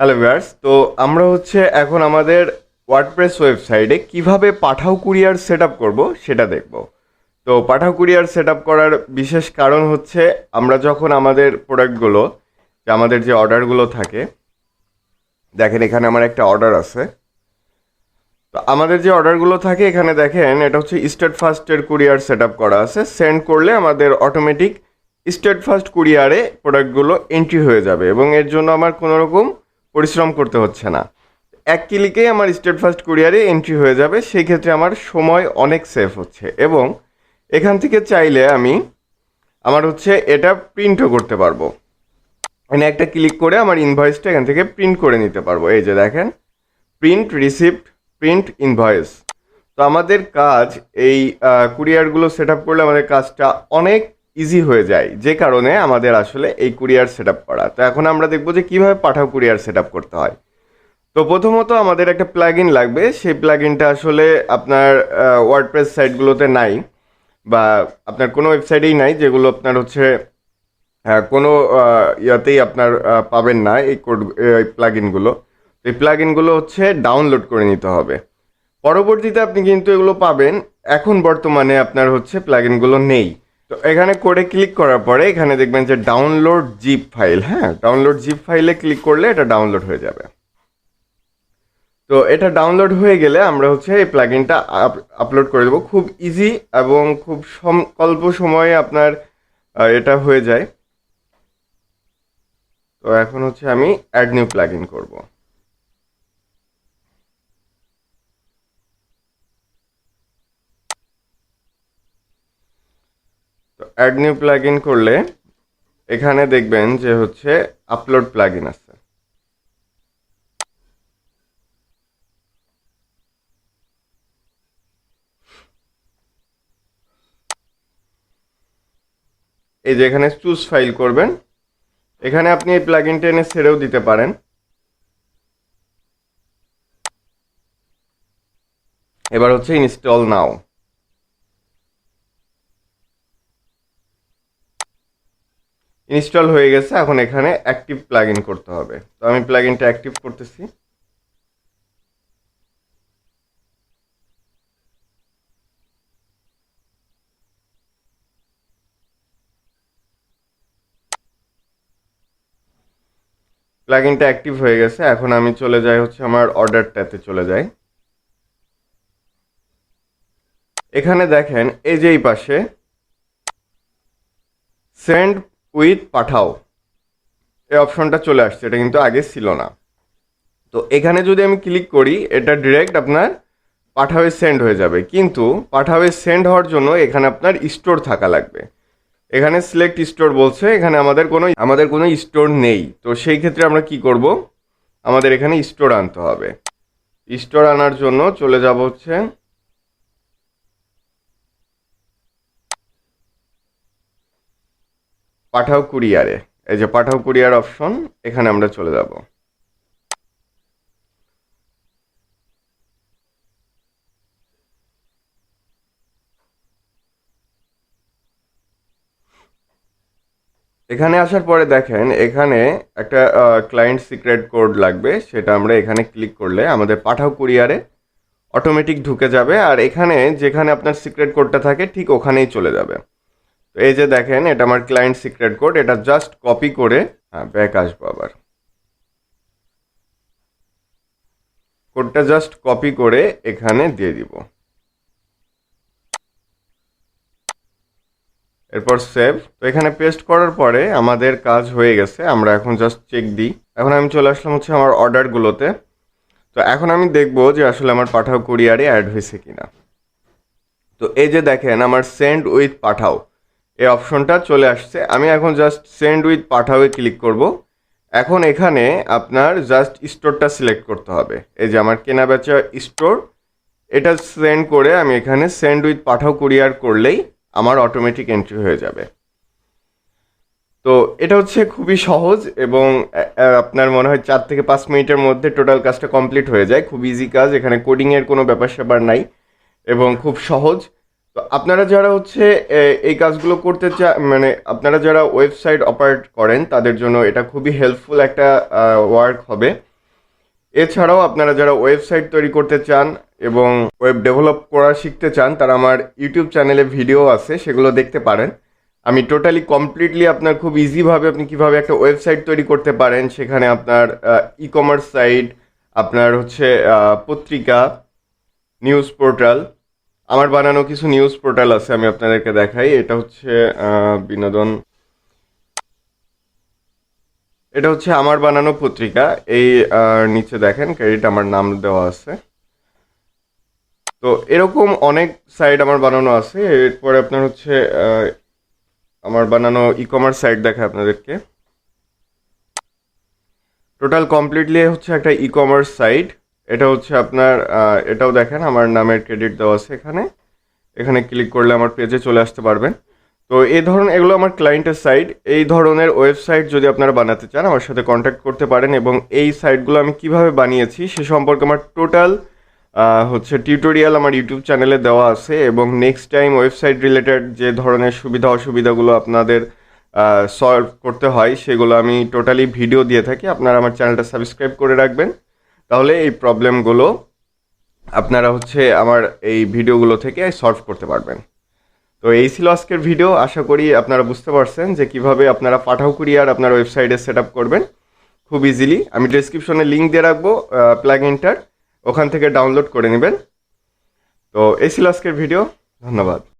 Hello viewers তো আমরা হচ্ছে এখন আমাদের ওয়ার্ডপ্রেস ওয়েবসাইটে কীভাবে পাঠাও কুরিয়ার সেট আপ করব সেটা দেখব। তো পাঠাও কুরিয়ার সেট করার বিশেষ কারণ হচ্ছে আমরা যখন আমাদের প্রোডাক্টগুলো যে আমাদের যে অর্ডারগুলো থাকে, দেখেন এখানে আমার একটা অর্ডার আছে। তো আমাদের যে অর্ডারগুলো থাকে, এখানে দেখেন এটা হচ্ছে স্টেট ফাস্টের কুরিয়ার সেট আপ করা আছে। সেন্ড করলে আমাদের অটোমেটিক স্টেট ফাস্ট কুরিয়ারে প্রোডাক্টগুলো এন্ট্রি হয়ে যাবে এবং এর জন্য আমার কোনো রকম পরিশ্রম করতে হচ্ছে না। এক ক্লিকেই আমার স্টেট ফার্স্ট কুরিয়ারে এন্ট্রি হয়ে যাবে সেই ক্ষেত্রে আমার সময় অনেক সেভ হচ্ছে এবং এখান থেকে চাইলে আমি আমার হচ্ছে এটা প্রিন্টও করতে পারব। এখানে একটা ক্লিক করে আমার ইনভয়েসটা এখান থেকে প্রিন্ট করে নিতে পারব। এই যে দেখেন প্রিন্ট রিসিপ্ট প্রিন্ট ইনভয়েস তো আমাদের কাজ এই কুরিয়ারগুলো সেট আপ করলে আমাদের কাজটা অনেক ইজি হয়ে যায়। যে কারণে আমাদের আসলে এই কুরিয়ার সেট আপ করা। তো এখন আমরা দেখব যে কীভাবে পাঠাও কুরিয়ার সেট করতে হয়। তো প্রথমত আমাদের একটা প্লাগ লাগবে। সেই প্লাগ আসলে আপনার ওয়ার্ডপ্রেস সাইটগুলোতে নাই বা আপনার কোনো ওয়েবসাইটেই নাই, যেগুলো আপনার হচ্ছে হ্যাঁ কোনো ইয়াতেই আপনার পাবেন না এই কোড এই প্লাগ ইনগুলো এই প্লাগ ইনগুলো হচ্ছে ডাউনলোড করে নিতে হবে। পরবর্তীতে আপনি কিন্তু এগুলো পাবেন। এখন বর্তমানে আপনার হচ্ছে প্লাগ ইনগুলো নেই। তো এখানে কোডে ক্লিক করার পরে এখানে দেখবেন যে ডাউনলোড জিপ ফাইল হ্যাঁ? ডাউনলোড জিপ ফাইলে ক্লিক করলে এটা ডাউনলোড হয়ে যাবে। তো এটা ডাউনলোড হয়ে গেলে আমরা হচ্ছে এই প্লাগইনটা আপলোড করে দেবো। খুব ইজি এবং খুব অল্প সময়ে আপনার এটা হয়ে যায়। তো এখন হচ্ছে আমি অ্যাড নিউ প্লাগ ইন করব। অ্যাড নিউ প্লাগ ইন করলে এখানে দেখবেন যে হচ্ছে আপলোড প্লাগ ইন আছে। এই যে এখানে চুজ ফাইল করবেন। এখানে আপনি এই প্লাগ ইনটা এনে ছেড়েও দিতে পারেন। এবার হচ্ছে ইনস্টল নাও ইনস্টল হয়ে গেছে, এখন এখানে অ্যাক্টিভ প্লাগ করতে হবে। তো আমি প্লাগ অ্যাক্টিভ করতেছি। প্লাগ অ্যাক্টিভ হয়ে গেছে, এখন আমি চলে যাই হচ্ছে আমার অর্ডারটাতে চলে যাই। এখানে দেখেন, এই যে এই পাশে সেন্ড উইথ পাঠাও। এই অপশনটা চলে আসছে, এটা কিন্তু আগে ছিল না। তো এখানে যদি আমি ক্লিক করি, এটা ডিরেক্ট আপনার পাঠাওয়ে সেন্ড হয়ে যাবে। কিন্তু পাঠাওয়ে সেন্ড হওয়ার জন্য এখানে আপনার স্টোর থাকা লাগবে। এখানে সিলেক্ট স্টোর বলছে, এখানে আমাদের কোনো আমাদের কোনো স্টোর নেই। তো সেই ক্ষেত্রে আমরা কি করব? আমাদের এখানে স্টোর আনতে হবে। স্টোর আনার জন্য চলে যাব হচ্ছে পাঠাও কুরিয়ারে এই যে পাঠাও কুরিয়ার অপশন, এখানে আমরা চলে যাব। এখানে আসার পরে দেখেন, এখানে একটা ক্লায়েন্ট সিক্রেট কোড লাগবে, সেটা আমরা এখানে ক্লিক করলে আমাদের পাঠাও কুরিয়ারে অটোমেটিক ঢুকে যাবে, আর এখানে যেখানে আপনার সিক্রেট কোডটা থাকে, ঠিক ওখানেই চলে যাবে। তো এই যে দেখেন, এটা আমার ক্লায়েন্ট সিক্রেট কোড এটা জাস্ট কপি করে হ্যাঁ ব্যাক আসব আবার। কোডটা জাস্ট কপি করে এখানে দিয়ে দিব। এরপর সেভ তো এখানে পেস্ট করার পরে আমাদের কাজ হয়ে গেছে, আমরা এখন জাস্ট চেক দিই। এখন আমি চলে আসলাম হচ্ছে আমার অর্ডারগুলোতে তো এখন আমি দেখব যে আসলে আমার পাঠাও কুরিয়ারে অ্যাড হয়েছে কিনা। তো এই যে দেখেন, আমার সেন্ড উইথ পাঠাও। এই অপশনটা চলে আসছে। আমি এখন জাস্ট সেন্ড উইথ পাঠাওয়ে ক্লিক করব। এখন এখানে আপনার জাস্ট স্টোরটা সিলেক্ট করতে হবে। এই যে আমার কেনা বেচা স্টোর এটা সেন্ড করে আমি এখানে সেন্ড উইথ পাঠাও কুরিয়ার করলেই আমার অটোমেটিক এন্ট্রি হয়ে যাবে। তো এটা হচ্ছে খুবই সহজ এবং আপনার মনে হয় চার থেকে পাঁচ মিনিটের মধ্যে টোটাল কাজটা কমপ্লিট হয়ে যায়। খুব ইজি কাজ, এখানে কোডিংয়ের কোনো ব্যাপার স্যাপার নাই এবং খুব সহজ। তো আপনারা যারা হচ্ছে এই কাজগুলো করতে চা মানে আপনারা যারা ওয়েবসাইট অপারেট করেন, তাদের জন্য এটা খুবই হেল্পফুল একটা ওয়ার্ক হবে। এছাড়াও আপনারা যারা ওয়েবসাইট তৈরি করতে চান এবং ওয়েব ডেভেলপ করা শিখতে চান, তারা আমার ইউটিউব চ্যানেলে ভিডিও আছে, সেগুলো দেখতে পারেন। আমি টোটালি কমপ্লিটলি আপনার খুব ইজিভাবে আপনি কীভাবে একটা ওয়েবসাইট তৈরি করতে পারেন, সেখানে আপনার ই কমার্স সাইট, আপনার হচ্ছে পত্রিকা, নিউজ পোর্টাল আমার বানানো কিছু নিউজ পোর্টাল আছে, আমি আপনাদেরকে দেখাই। এটা হচ্ছে বিনোদন। এটা হচ্ছে আমার বানানো পত্রিকা। এই নিচে দেখেন ক্রেডিট আমার নাম দেওয়া আছে। তো এরকম অনেক সাইট আমার বানানো আছে। এরপরে আপনার হচ্ছে আমার বানানো ই কমার্স সাইট দেখায় আপনাদেরকে। টোটাল কমপ্লিটলি হচ্ছে একটা ই কমার্স সাইট এটা হচ্ছে আপনার এটাও দেখেন, আমার নামের ক্রেডিট দেওয়া আছে এখানে। এখানে ক্লিক করলে আমার পেজে চলে আসতে পারবেন। তো এই ধরনের, এগুলো আমার ক্লায়েন্টের সাইট এই ধরনের ওয়েবসাইট যদি আপনারা বানাতে চান, আমার সাথে কন্ট্যাক্ট করতে পারেন এবং এই সাইটগুলো আমি কীভাবে বানিয়েছি, সে সম্পর্কে আমার টোটাল হচ্ছে টিউটোরিয়াল আমার ইউটিউব চ্যানেলে দেওয়া আছে এবং নেক্সট টাইম ওয়েবসাইট রিলেটেড যে ধরনের সুবিধা অসুবিধাগুলো আপনাদের সলভ করতে হয়, সেগুলো আমি টোটালি ভিডিও দিয়ে থাকি। আপনারা আমার চ্যানেলটা সাবস্ক্রাইব করে রাখবেন। তাহলে এই প্রবলেমগুলো আপনারা হচ্ছে আমার এই ভিডিওগুলো থেকে সলভ করতে পারবেন। তো এই ছিল আজকের ভিডিও। আশা করি আপনারা বুঝতে পারছেন যে কীভাবে আপনারা পাঠাও কুরিয়ার আপনার ওয়েবসাইটে সেট আপ করবেন। খুব ইজিলি। আমি ডিসক্রিপশনে লিঙ্ক দিয়ে রাখব প্লাগ ইনটার। ওখান থেকে ডাউনলোড করে নেবেন। তো এই ছিল আজকের ভিডিও। ধন্যবাদ।